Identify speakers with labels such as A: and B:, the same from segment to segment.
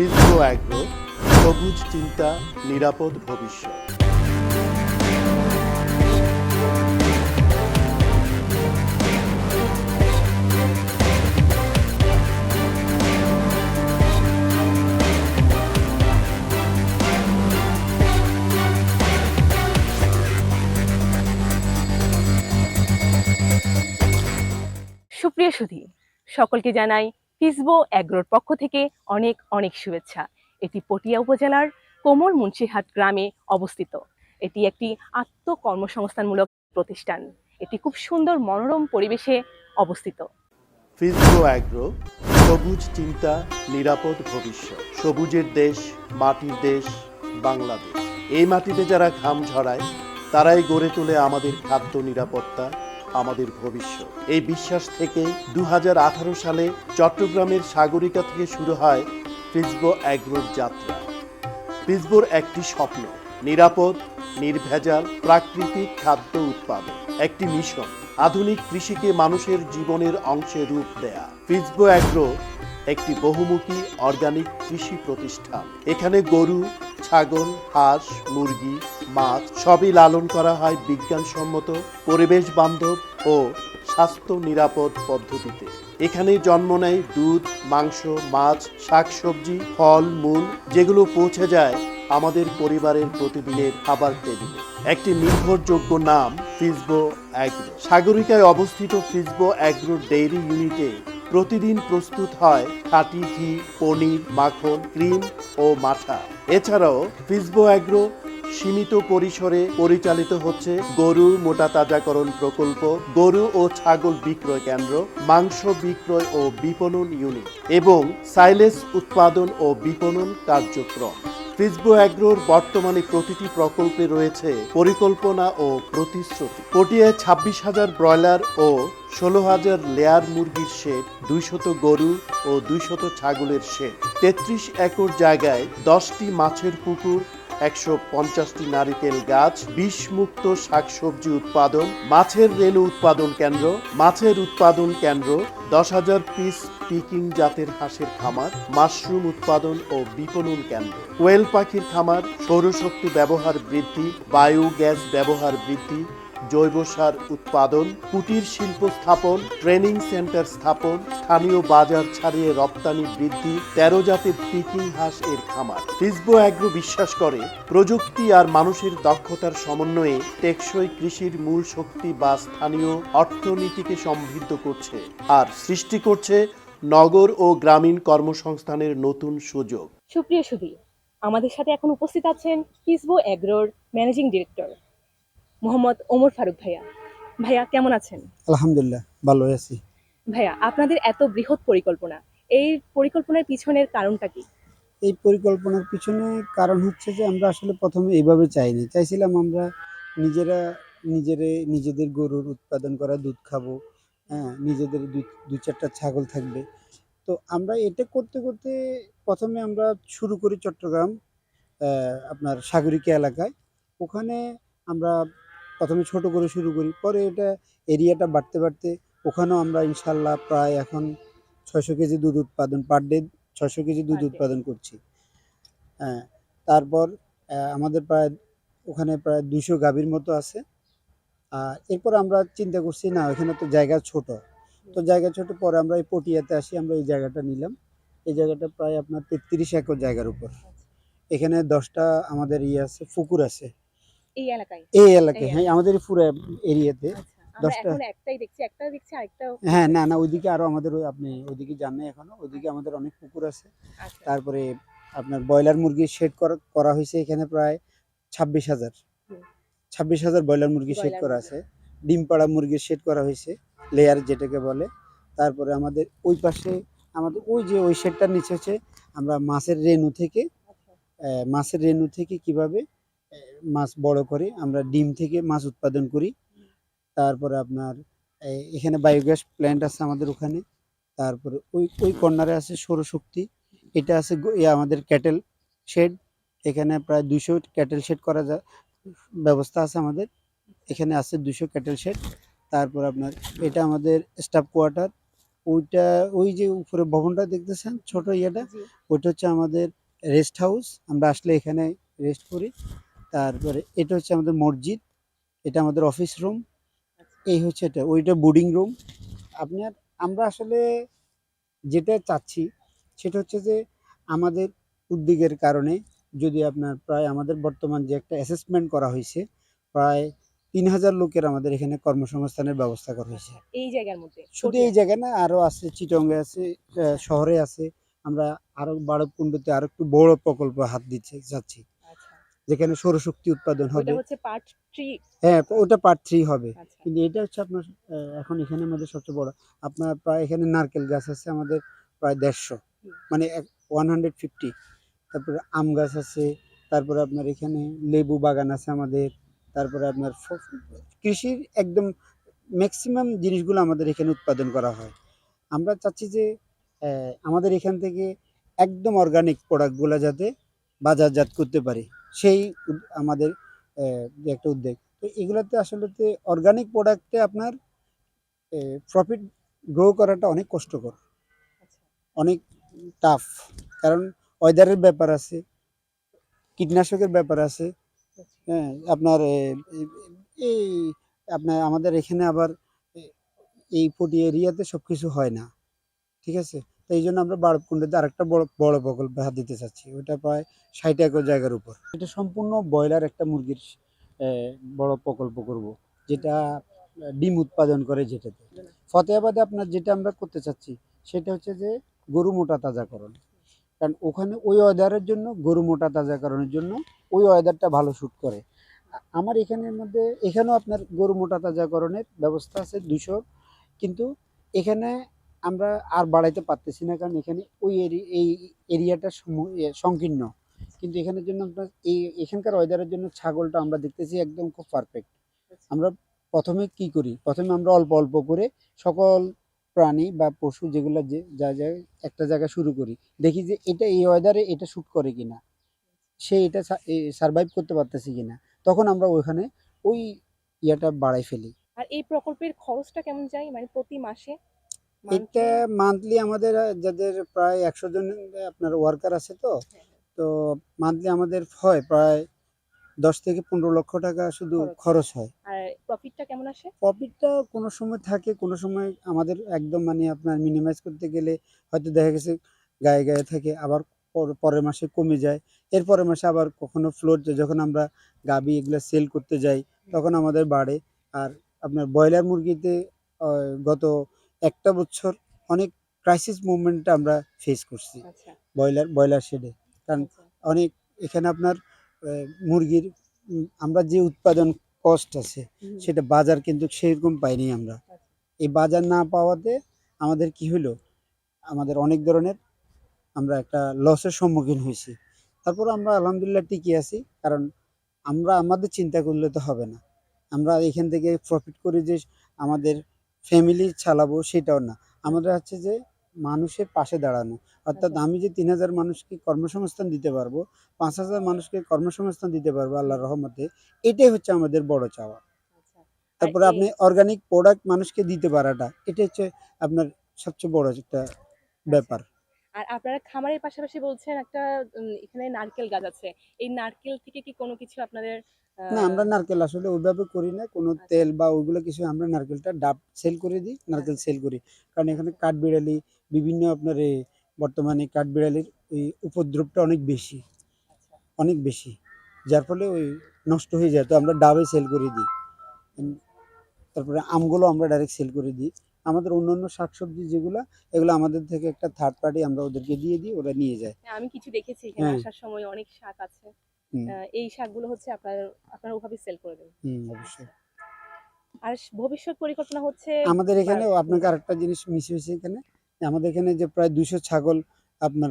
A: ফিজগো agro সবুজ চিন্তা নিরাপদ ভবিষ্যৎ।
B: সুপ্রিয় সুধী সকলকে জানাই ফিসবো অ্যাগ্রোর পক্ষ থেকে অনেক অনেক শুভেচ্ছা। এটি পটিয়া উপজেলার কোমল মুন্সিহাট গ্রামে অবস্থিত। এটি একটি আত্মকর্মসংস্থানমূলক প্রতিষ্ঠান। এটি খুব সুন্দর মনোরম পরিবেশে অবস্থিত।
A: ফিজগো অ্যাগ্রো সবুজ চিন্তা, নিরাপদ ভবিষ্যৎ। সবুজের দেশ, মাটির দেশ, বাংলাদেশ। এই মাটিতে যারা ঘাম ঝরায়, তারাই গড়ে তোলে আমাদের খাদ্য নিরাপত্তা আমাদের ভবিষ্যৎ। এই বিশ্বাস থেকে দু সালে চট্টগ্রামের সাগরিকা থেকে শুরু হয় ফিজবো অ্যাগ্রোর যাত্রা। ফিজবোর একটি স্বপ্ন, নিরাপদ, নির্ভেজাল প্রাকৃতিক খাদ্য উৎপাদন। একটি মিশন, আধুনিক কৃষিকে মানুষের জীবনের অংশে রূপ দেয়া। ফিজবো অ্যাগ্রো একটি বহুমুখী অর্গানিক কৃষি প্রতিষ্ঠান। এখানে গরু ছাগল, হাঁস, মুরগি, মাছ সবই লালন করা হয় বিজ্ঞানসম্মত পরিবেশ বান্ধব ও স্বাস্থ্য নিরাপদ পদ্ধতিতে। এখানে জন্ম নেয় দুধ, মাংস, মাছ, শাকসবজি, ফল, মূল, যেগুলো পৌঁছে যায় আমাদের পরিবারের প্রতিদিনের খাবার টেবিলে। একটি নির্ভরযোগ্য নাম ফিজবো অ্যাগ্রো। সাগরিকায় অবস্থিত ফিজবো অ্যাগ্রো ডেইরি ইউনিটে প্রতিদিন প্রস্তুত হয় খাঁটি ঘি, পনির, মাখন, ক্রিম ও মাঠা এছাড়াও ফিজবো অ্যাগ্রো সীমিত পরিসরে পরিচালিত হচ্ছে গরু মোটা তাজাকরণ প্রকল্প, গরু ও ছাগল বিক্রয় কেন্দ্র, মাংস বিক্রয় ও বিপণন ইউনিট এবং সাইলেস উৎপাদন ও বিপণন কার্যক্রম। ফিজবো অ্যাগ্রোর বর্তমানে প্রতিটি প্রকল্পে রয়েছে পরিকল্পনা ও প্রতিশ্রুতি। পটিয়ায় ছাব্বিশ হাজার ব্রয়লার ও ষোলো হাজার লেয়ার মুরগির শেড, দুইশত গরু ও দুইশত ছাগলের শেড। তেত্রিশ একর জায়গায় দশটি মাছের পুকুর একশো পঞ্চাশটি নারিকেল গাছ, বিষমুক্ত শাকসবজি উৎপাদন, মাছের রেণু উৎপাদন কেন্দ্র, মাছের উৎপাদন কেন্দ্র, দশ হাজার পিস পিকিং জাতের হাঁসের খামার, মাশরুম উৎপাদন ও বিপণন কেন্দ্র। কোয়েল পাখির খামার, সৌরশক্তি ব্যবহার বৃদ্ধি, বায়ু গ্যাস ব্যবহার বৃদ্ধি জৈব সার উৎপাদন, কুটির শিল্প স্থাপন, ট্রেনিং সেন্টার স্থাপন, স্থানীয় বাজার ছাড়িয়ে রপ্তানি বৃদ্ধি, তেরো জাতের পিকিং হাঁস এর খামার। ফিসবো অ্যাগ্রো বিশ্বাস করে, প্রযুক্তি আর মানুষের দক্ষতার সমন্বয়ে টেকসই কৃষির মূল শক্তি বা স্থানীয় অর্থনীতিকে সমৃদ্ধ করছে আর সৃষ্টি করছে নগর ও গ্রামীণ কর্মসংস্থানের নতুন সুযোগ।
B: সুপ্রিয় সুধী, আমাদের সাথে এখন উপস্থিত আছেন ফিসবো অ্যাগ্রোর ম্যানেজিং ডিরেক্টর মোহাম্মদ ওমর ফারুক ভাইয়া। ভাইয়া কেমন আছেন?
C: আলহামদুলিল্লাহ ভালো আছি।
B: ভাইয়া আপনাদের এত বৃহৎ পরিকল্পনা এই পরিকল্পনার পিছনের কারণটা কি?
C: এই পরিকল্পনার পিছনে কারণ হচ্ছে যে আমরা আসলে প্রথমে এইভাবে চাইনি। চাইছিলাম আমরা নিজেরা নিজেরে নিজেদের গরুর উৎপাদন করা দুধ খাব হ্যাঁ নিজেদের দুই দু চারটা ছাগল থাকবে। তো আমরা এটা করতে করতে প্রথমে আমরা শুরু করি চট্টগ্রাম আপনার সাগরিকা এলাকায়। ওখানে আমরা প্রথমে ছোট করে শুরু করি পরে এটা এরিয়াটা বাড়তে বাড়তে ওখানেও আমরা ইনশাল্লাহ প্রায় এখন ছয়শো কেজি দুধ উৎপাদন পার ডে ছয়শো কেজি দুধ উৎপাদন করছি। হ্যাঁ তারপর আমাদের প্রায় ওখানে প্রায় দুশো গাভীর মতো আছে। আর এরপর আমরা চিন্তা করছি না ওখানে তো জায়গা ছোট। তো জায়গা ছোট পরে আমরা এই পটিয়াতে আসি আমরা এই জায়গাটা নিলাম। এই জায়গাটা প্রায় আপনার তেত্রিশ একর জায়গার উপর। এখানে দশটা আমাদের ইয়ে আছে পুকুর আছে।
B: এই এলাকায়।
C: এই এলাকায় হ্যাঁ আমাদের পুরো এরিয়াতে
B: আচ্ছা
C: দশটা-
B: একটাই দেখছি একটা দেখছি আরেকটাও
C: হ্যাঁ না না ওইদিকে আরও আমাদের আপনি ওইদিকে যান না এখনও ওইদিকে আমাদের অনেক পুকুর আছে।
B: আচ্ছা।
C: তারপরে আপনার ব্রয়লার মুরগি শেড করা করা হয়েছে এখানে প্রায় ছাব্বিশ হাজার। ছাব্বিশ হাজার ব্রয়লার মুরগি শেড করা আছে। ডিম পাড়া মুরগির শেড করা হয়েছে লেয়ার যেটাকে বলে। তারপরে আমাদের ওই পাশে আমাদের ওই যে ওই শেডটার নিচে হচ্ছে আমরা মাছের রেনু থেকে
B: আচ্ছা।
C: মাছের রেনু থেকে কীভাবে মাছ বড় করে আমরা ডিম থেকে মাছ উৎপাদন করি। তারপরে আপনার এখানে বায়োগ্যাস প্ল্যান্ট আছে আমাদের ওখানে। তারপরে ওই ওই কর্নারে আছে সৌরশক্তি এটা আছে আমাদের ক্যাটেল শেড এখানে প্রায় দুশো ক্যাটেল শেড করা যা ব্যবস্থা আছে আমাদের। এখানে আছে দুশো ক্যাটেল শেড তারপর আপনার এটা আমাদের স্টাফ কোয়ার্টার ওইটা ওই যে উপরে ভবনটা দেখতেছেন ছোট ইয়েটা? ওইটা হচ্ছে আমাদের রেস্ট হাউস আমরা আসলে এখানে রেস্ট করি। তারপরে এটা হচ্ছে আমাদের মসজিদ এটা আমাদের অফিস রুম এই হচ্ছে এটা ওইটা বোর্ডিং রুম আপনার আমরা আসলে যেটা চাচ্ছি সেটা হচ্ছে যে আমাদের উদ্যোগের কারণে যদি আপনার প্রায় আমাদের বর্তমান যে একটা অ্যাসেসমেন্ট করা হয়েছে প্রায় তিন হাজার লোকের আমাদের এখানে কর্মসংস্থানের ব্যবস্থা করা হয়েছে।
B: এই জায়গার মধ্যে?
C: শুধু এই জায়গায় না আরও আছে চিটঙ্গে আছে শহরে আছে। আমরা আরও বারবকুণ্ডতে আরও একটু বড় প্রকল্প হাত দিচ্ছে যাচ্ছি।
B: আচ্ছা
C: যেখানে সৌরশক্তি উৎপাদন হবে। হ্যাঁ ওটা পার্ট থ্রি হবে।
B: আচ্ছা।
C: কিন্তু এটা হচ্ছে আপনার এখন এখানে আমাদের সবচেয়ে বড়। আপনার প্রায় এখানে নারকেল গাছ আছে আমাদের প্রায় দেড়শো। মানে ওয়ান হান্ড্রেড ফিফটি তারপরে আম গাছ আছে তারপরে আপনার এখানে লেবু বাগান আছে আমাদের। তারপরে আপনার কৃষির একদম ম্যাক্সিমাম জিনিসগুলো আমাদের এখানে উৎপাদন করা হয়। আমরা চাচ্ছি যে আমাদের এখান থেকে একদম অর্গানিক প্রোডাক্টগুলো যাতে বাজারজাত করতে পারি। সেই আমাদের একটা উদ্যোগ। তো এগুলোতে আসলে অর্গানিক প্রোডাক্টে আপনার প্রফিট গ্রো করাটা অনেক কষ্টকর। অনেক টাফ কারণ ওয়েদারের ব্যাপার আছে, কীটনাশকের ব্যাপার আছে হ্যাঁ আপনার এই আপনার আমাদের এখানে আবার এই পটি এরিয়াতে সব কিছু হয় না। ঠিক আছে? এই জন্য আমরা বারবকুণ্ডতে আরেকটা বড় বড় প্রকল্প হাত দিতে চাচ্ছি। ওটা প্রায় ষাট একর জায়গার উপর। এটা সম্পূর্ণ ব্রয়লার একটা মুরগির বড় প্রকল্প করব, যেটা ডিম উৎপাদন করে যেটাতে। ফতেহাবাদে আপনার যেটা আমরা করতে চাচ্ছি, সেটা হচ্ছে যে গরু মোটা তাজাকরণ। কারণ ওখানে ওই ওয়েদারের জন্য, গরু মোটা তাজাকরণের জন্য ওই ওয়েদারটা ভালো শ্যুট করে। আমার এখানের মধ্যে, এখানেও আপনার গরু মোটা তাজাকরণের ব্যবস্থা আছে দুশো, কিন্তু এখানে আমরা আর বাড়াইতে পারতেছি না, কারণ এখানে ওই এই এরিয়াটা সংকীর্ণ। কিন্তু এখানের জন্য আপনার, এই, এখানকার ওয়েদারের জন্য ছাগলটা আমরা দেখতেছি একদম খুব পারফেক্ট আমরা প্রথমে কি করি? প্রথমে আমরা অল্প অল্প করে সকল প্রাণী বা পশু যেগুলো যে, যা যা, একটা জায়গায় শুরু করি। দেখি যে এটা এই ওয়েদারে এটা শ্যুট করে কিনা? সে এটা সার্ভাইভ করতে পারতেছে কিনা? তখন আমরা ওইখানে ওই ইয়াটা বাড়াই ফেলি।
B: আর এই প্রকল্পের খরচটা কেমন যায়? মানে প্রতি মাসে?
C: এটা মান্থলি আমাদের যাদের প্রায় একশো জন আপনার ওয়ার্কার আছে তো তো মান্থলি আমাদের হয় প্রায় দশ থেকে পনেরো লক্ষ টাকা শুধু
B: খরচ।
C: হয়।
B: আর প্রফিটটা কেমন আসে?
C: প্রফিটটা কোনো সময় থাকে কোনো সময় আমাদের একদম মানে আপনার মিনিমাইজ করতে গেলে হয়তো দেখা গেছে গায়ে গায়ে থাকে আবার পরের মাসে কমে যায়। এর পরের মাসে আবার কখনো ফ্লোর যখন আমরা গাবি এগুলো সেল করতে যাই তখন আমাদের বাড়ে। আর আপনার ব্রয়লার মুরগিতে গত একটা বছর অনেক ক্রাইসিস মুভমেন্টটা আমরা ফেস করছি।
B: আচ্ছা।
C: ব্রয়লার ব্রয়লার শেডে কারণ
B: আচ্ছা।
C: অনেক এখানে আপনার মুরগির আমরা যে উৎপাদন কস্ট আছে সেটা বাজার কিন্তু সেরকম পাইনি আমরা।
B: আচ্ছা।
C: এই বাজার না পাওয়াতে আমাদের কি হলো আমাদের অনেক ধরনের আমরা একটা লসের সম্মুখীন হয়েছি। তারপর আমরা আলহামদুলিল্লাহ টিকে আছি কারণ আমরা আমাদের চিন্তা করলে তো হবে না। আমরা এখান থেকে প্রফিট করে যে আমাদের ফ্যামিলি চালাবো সেটাও না আমাদের হচ্ছে যে মানুষের পাশে দাঁড়ানো অর্থাৎ
B: আচ্ছা।
C: আমি যে তিন হাজার মানুষকে কর্মসংস্থান দিতে পারব পাঁচ হাজার মানুষকে কর্মসংস্থান দিতে পারব আল্লাহ রহমতে এটাই হচ্ছে আমাদের বড় চাওয়া
B: আচ্ছা।
C: তারপরে আপনি অর্গানিক প্রোডাক্ট মানুষকে দিতে পারাটা এটা হচ্ছে আপনার সবচেয়ে বড় একটা ব্যাপার
B: আর আপনারা খামারের পাশাপাশি বলছেন একটা এখানে নারকেল গাছ আছে। এই নারকেল থেকে কি কোনো কিছু আপনাদের
C: না আমরা নারকেল আসলে ওইভাবে করি না। কোনো
B: আচ্ছা।
C: তেল বা ওইগুলো কিছু আমরা নারকেলটা ডাব সেল করে দিই নারকেল সেল করি। কারণ এখানে কাঠবিড়ালি বিভিন্ন আপনার এই বর্তমানে কাঠবিড়ালির ওই উপদ্রবটা অনেক বেশি।
B: আচ্ছা।
C: অনেক বেশি। যার ফলে ওই নষ্ট হয়ে যায়। তো আমরা ডাবে সেল করে দিই। তারপরে আমগুলো আমরা ডাইরেক্ট সেল করে দিই। আমাদের অন্য অন্য শাকসবজি যেগুলো এগুলো আমাদের থেকে একটা থার্ড পার্টি আমরা ওদেরকে দিয়ে দিই ওরা নিয়ে যায়।
B: হ্যাঁ, আমি কিছু দেখেছি এখানে
C: হ্যাঁ।
B: আসার সময় অনেক শাক আছে। এই শাকগুলো হচ্ছে আপনার আপনারা ওভাবে সেল করে দেন
C: হুম অবশ্যই।
B: আর ভবিষ্যৎ পরিকল্পনা হচ্ছে
C: আমাদের এখানে আপনাকে আরেকটা জিনিস মিস হয়েছে এখানে। আমাদের এখানে যে প্রায় দুশো ছাগল আপনার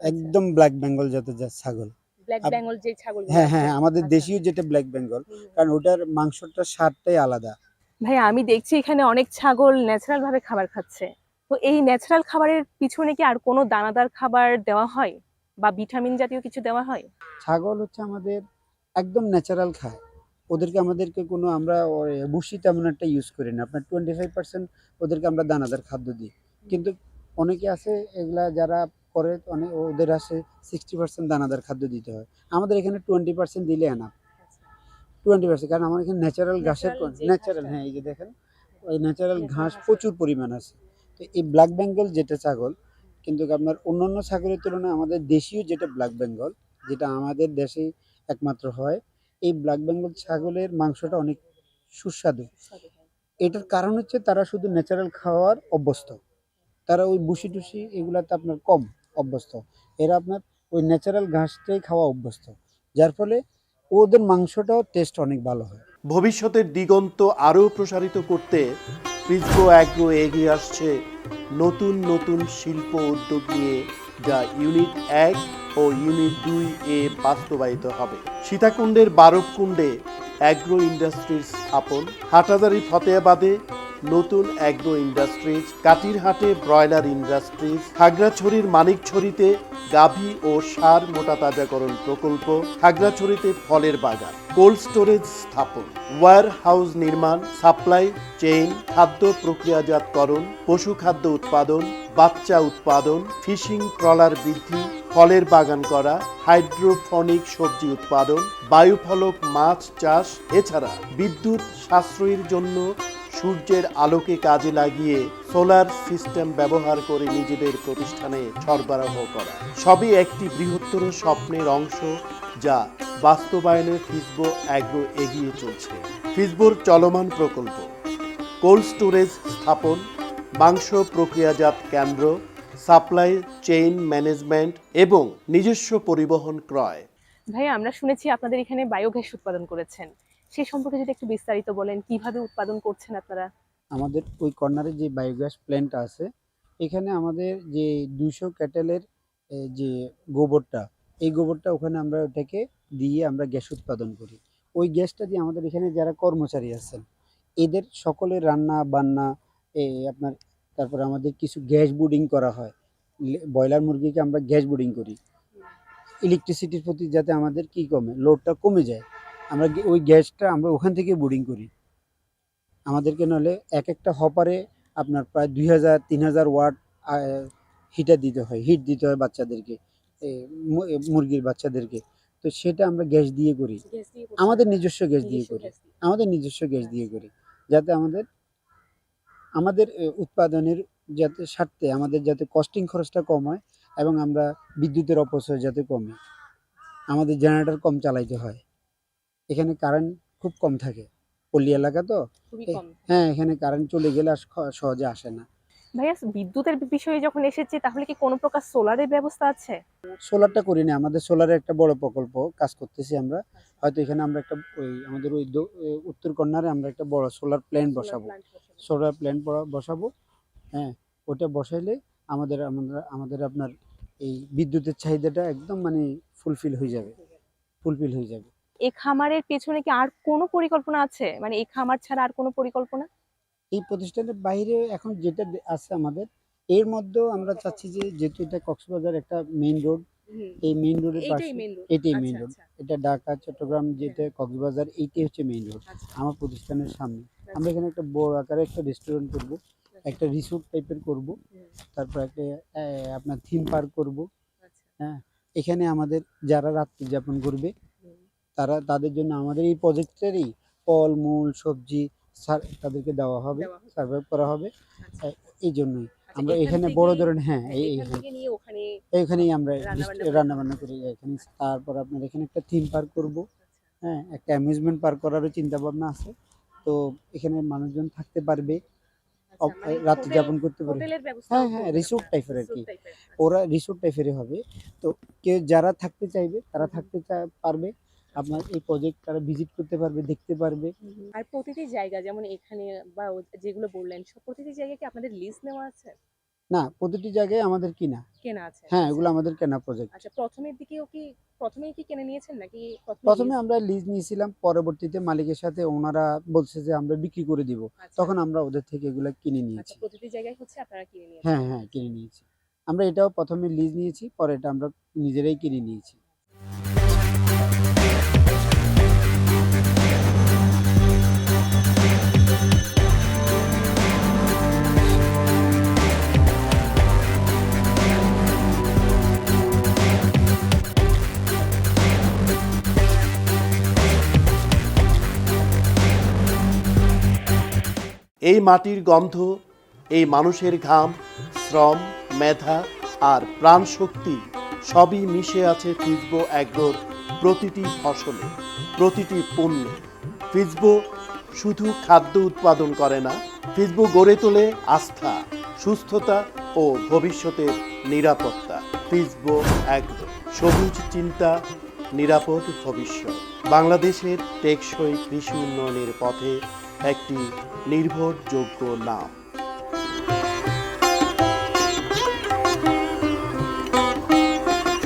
C: একদম ব্ল্যাক বেঙ্গল জাতের যা ছাগল।
B: ব্ল্যাক বেঙ্গল যে ছাগল
C: হ্যাঁ হ্যাঁ আমাদের দেশীয় যেটা ব্ল্যাক বেঙ্গল কারণ ওটার মাংসটা স্বাদটাই আলাদা।
B: ভাই আমি দেখছি এখানে অনেক ছাগল ন্যাচারাল ভাবে খাবার খাচ্ছে। তো এই ন্যাচারাল খাবারের পিছনে কি আর কোনো দানাদার খাবার দেওয়া হয়? বা ভিটামিন জাতীয় কিছু দেওয়া হয়?
C: ছাগল হচ্ছে আমাদের একদম ন্যাচারাল খায়। ওদেরকে আমাদেরকে কোনো আমরা বুসি তেমন একটা ইউজ করি না। আপনার টোয়েন্টি ফাইভ পার্সেন্ট ওদেরকে আমরা দানাদার খাদ্য দিই। কিন্তু অনেকে আছে এগুলা যারা করে, অনেক ওদের আসে সিক্সটি পার্সেন্ট দানাদার খাদ্য দিতে হয়। আমাদের এখানে টোয়েন্টি পার্সেন্ট দিলে এনাফ টোয়েন্টি পার্সেন্ট কারণ আমার এখানে ন্যাচারাল ঘাসের ন্যাচারাল হ্যাঁ এই যে দেখেন ওই ন্যাচারাল ঘাস প্রচুর পরিমাণ আছে। তো এই ব্ল্যাক বেঙ্গল যেটা ছাগল কিন্তু আপনার অন্য অন্য ছাগলের তুলনায় আমাদের দেশীয় যেটা ব্ল্যাক বেঙ্গল যেটা আমাদের দেশে একমাত্র হয় এই ব্ল্যাক বেঙ্গল ছাগলের মাংসটা অনেক সুস্বাদু। এটার কারণ হচ্ছে তারা শুধু ন্যাচারাল খাওয়ার অভ্যস্ত। তারা ওই বুসি টুসি এগুলাতে আপনার কম অভ্যস্ত। এরা আপনার ওই ন্যাচারাল ঘাসটাই খাওয়া অভ্যস্ত। যার ফলে ওদের মাংসটাও টেস্ট অনেক ভালো হয়।
A: ভবিষ্যতের দিগন্ত আরও প্রসারিত করতে ফ্রিজগো অ্যাগ্রো এগিয়ে আসছে নতুন নতুন শিল্প উদ্যোগ নিয়ে যা ইউনিট এক ও ইউনিট দুই এ বাস্তবায়িত হবে। সীতাকুণ্ডের বারবকুণ্ডে অ্যাগ্রো ইন্ডাস্ট্রিজ স্থাপন হাটাজারি ফতেয়াবাদে নতুন অ্যাগ্রো ইন্ডাস্ট্রিজ, কাটিরহাটে ব্রয়লার ইন্ডাস্ট্রিজ, খাগড়াছড়ির মানিকছড়িতে গাভী ও সার মোটা তাজাকরণ প্রকল্প, খাগড়াছড়িতে ফলের বাগান, কোল্ড স্টোরেজ স্থাপন ওয়্যার হাউস নির্মাণ, সাপ্লাই চেইন, খাদ্য প্রক্রিয়াজাতকরণ, পশু খাদ্য উৎপাদন, বাচ্চা উৎপাদন, ফিশিং ট্রলার বৃদ্ধি, ফলের বাগান করা, হাইড্রোফনিক সবজি উৎপাদন, বায়ুফলক মাছ চাষ, এছাড়া বিদ্যুৎ সাশ্রয়ীর জন্য সূর্যের আলোকে কাজে লাগিয়ে সোলার সিস্টেম ব্যবহার করে নিজেদের প্রতিষ্ঠানে সরবরাহ করা। সবই একটি বৃহত্তর স্বপ্নের অংশ যা বাস্তবায়নে ফিসবো অ্যাগ্রো এগিয়ে চলছে। ফিসবোর চলমান প্রকল্প, কোল্ড স্টোরেজ স্থাপন, মাংস প্রক্রিয়াজাত কেন্দ্র, সাপ্লাই চেইন ম্যানেজমেন্ট এবং নিজস্ব পরিবহন ক্রয়।
B: ভাইয়া, আমরা শুনেছি আপনাদের এখানে বায়োগ্যাস উৎপাদন করেছেন। সে সম্পর্কে যদি একটু বিস্তারিত বলেন, কীভাবে উৎপাদন করছেন আপনারা?
C: আমাদের ওই কর্নারে যে বায়োগ্যাস প্ল্যান্টটা আছে, এখানে আমাদের যে দুশো ক্যাটেলের যে গোবরটা, এই গোবরটা ওখানে আমরা ওটাকে দিয়ে আমরা গ্যাস উৎপাদন করি। ওই গ্যাসটা দিয়ে আমাদের এখানে যারা কর্মচারী আছেন, এদের সকলের রান্না, বান্না এই আপনার তারপর আমাদের কিছু গ্যাস বুডিং করা হয়। ব্রয়লার মুরগিকে আমরা গ্যাস বুডিং করি। ইলেকট্রিসিটির প্রতি যাতে আমাদের কি কমে লোডটা কমে যায়। আমরা ওই গ্যাসটা আমরা ওখান থেকে বুডিং করি। আমাদেরকে নাহলে এক একটা হপারে আপনার প্রায় দুই হাজার তিন হাজার ওয়াট হিটার দিতে হয় হিট দিতে হয় বাচ্চাদেরকে মুরগির বাচ্চাদেরকে। তো সেটা আমরা গ্যাস দিয়ে করি। আমাদের নিজস্ব গ্যাস দিয়ে করি। আমাদের নিজস্ব গ্যাস দিয়ে করি। যাতে আমাদের আমাদের উৎপাদনের যাতে স্বার্থে আমাদের যাতে কস্টিং খরচটা কম হয় এবং আমরা বিদ্যুতের অপচয় যাতে কমে। আমাদের জেনারেটর কম চালাইতে হয়। এখানে কারেন্ট খুব কম থাকে। পল্লী এলাকা তো? হ্যাঁ এখানে কারেন্ট চলে গেলে সহজে আসে না।
B: ভাইয়া বিদ্যুতের বিষয়ে যখন এসেছে তাহলে কি কোনো প্রকার সোলারের ব্যবস্থা আছে?
C: সোলারটা করি না আমাদের সোলারের একটা বড় প্রকল্প কাজ করতেছি আমরা। হয়তো এখানে আমরা একটা ওই আমাদের ওই উত্তর কর্নারে আমরা একটা বড় সোলার প্ল্যান্ট বসাবো। সোলার প্ল্যান্ট বসাবো। হ্যাঁ ওটা বসাইলে আমাদের আমরা আমাদের আপনার এই বিদ্যুতের চাহিদাটা একদম মানে ফুলফিল হয়ে যাবে। ফুলফিল হয়ে যাবে।
B: এই খামারের পেছনে কি আর কোনো পরিকল্পনা আছে? মানে এই খামার ছাড়া আর কোনো পরিকল্পনা?
C: এই প্রতিষ্ঠানের বাইরে এখন যেটা আছে আমাদের এর মধ্যেও আমরা চাচ্ছি যে যেহেতু এটা কক্সবাজার একটা মেইন রোড এই মেইন রোডের পাশে এটাই মেইন রোড এটা ঢাকা চট্টগ্রাম যেটা কক্সবাজার এইটাই হচ্ছে মেইন রোড আমার প্রতিষ্ঠানের সামনে। আমরা এখানে একটা বড় আকারে একটা রেস্টুরেন্ট করব একটা রিসোর্ট টাইপের করব তারপর একটা আপনার থিম পার্ক করব। এখানে আমাদের যারা রাত্রি যাপন করবে তারা তাদের জন্য আমাদের এই প্রজেক্টেরই ফল মূল সবজি সার তাদেরকে দেওয়া হবে সার্ভাইভ করা হবে।
B: আচ্ছা।
C: এই জন্যই।
B: আচ্ছা,
C: আমরা
B: এখানে
C: বড় ধরনের হ্যাঁ এইখানেই আমরা
B: রান্নাবান্না
C: করি। এখানে তারপর আপনার এখানে একটা থিম পার্ক করব। হ্যাঁ একটা অ্যামিউজমেন্ট পার্ক করারও চিন্তা ভাবনা আছে। তো এখানে মানুষজন থাকতে পারবে।
B: আচ্ছা, মানে
C: রাত্রি যাপন করতে পারবে। হ্যাঁ, হ্যাঁ, রিসোর্ট টাইপের আর কি। ওরা রিসোর্ট টাইপের হবে। তো কেউ যারা থাকতে চাইবে তারা থাকতে পারবে। আপনার এই প্রজেক্ট তারা ভিজিট করতে পারবে দেখতে পারবে।
B: আর প্রতিটি জায়গা যেমন এখানে বা যেগুলো বললেন সব প্রতিটি জায়গায় কি আপনাদের লিস্ট নেওয়া আছে?
C: না প্রতিটি জায়গায় আমাদের কিনা।
B: কেনা আছে।
C: হ্যাঁ। এগুলো আমাদের কেনা প্রজেক্ট
B: আচ্ছা প্রথমের দিকেও কি প্রথমেই কি কিনে নিয়েছেন নাকি
C: প্রথমে আমরা লিজ নিয়েছিলাম পরবর্তীতে মালিকের সাথে ওনারা বলছে যে আমরা বিক্রি করে দিব।
B: আচ্ছা,
C: তখন আমরা ওদের থেকে এগুলো কিনে
B: আচ্ছা
C: নিয়েছি।
B: প্রতিটি জায়গায় হচ্ছে আপনারা কিনে নিয়েছেন।
C: হ্যাঁ হ্যাঁ কিনে নিয়েছি। আমরা এটাও প্রথমে লিজ নিয়েছি পরে এটা আমরা নিজেরাই কিনে নিয়েছি।
A: এই মাটির গন্ধ, এই মানুষের ঘাম, শ্রম, মেধা আর প্রাণ শক্তি সবই মিশে আছে ফিজবো অ্যাগ্রোর প্রতিটি ফসলে, প্রতিটি পণ্যে। ফিজবো শুধু খাদ্য উৎপাদন করে না, ফিজবো গড়ে তোলে আস্থা, সুস্থতা ও ভবিষ্যতের নিরাপত্তা। ফিজবো অ্যাগ্রো সবুজ চিন্তা, নিরাপদ ভবিষ্যৎ। বাংলাদেশের টেকসই কৃষি উন্নয়নের পথে একটি নির্ভরযোগ্য নাম।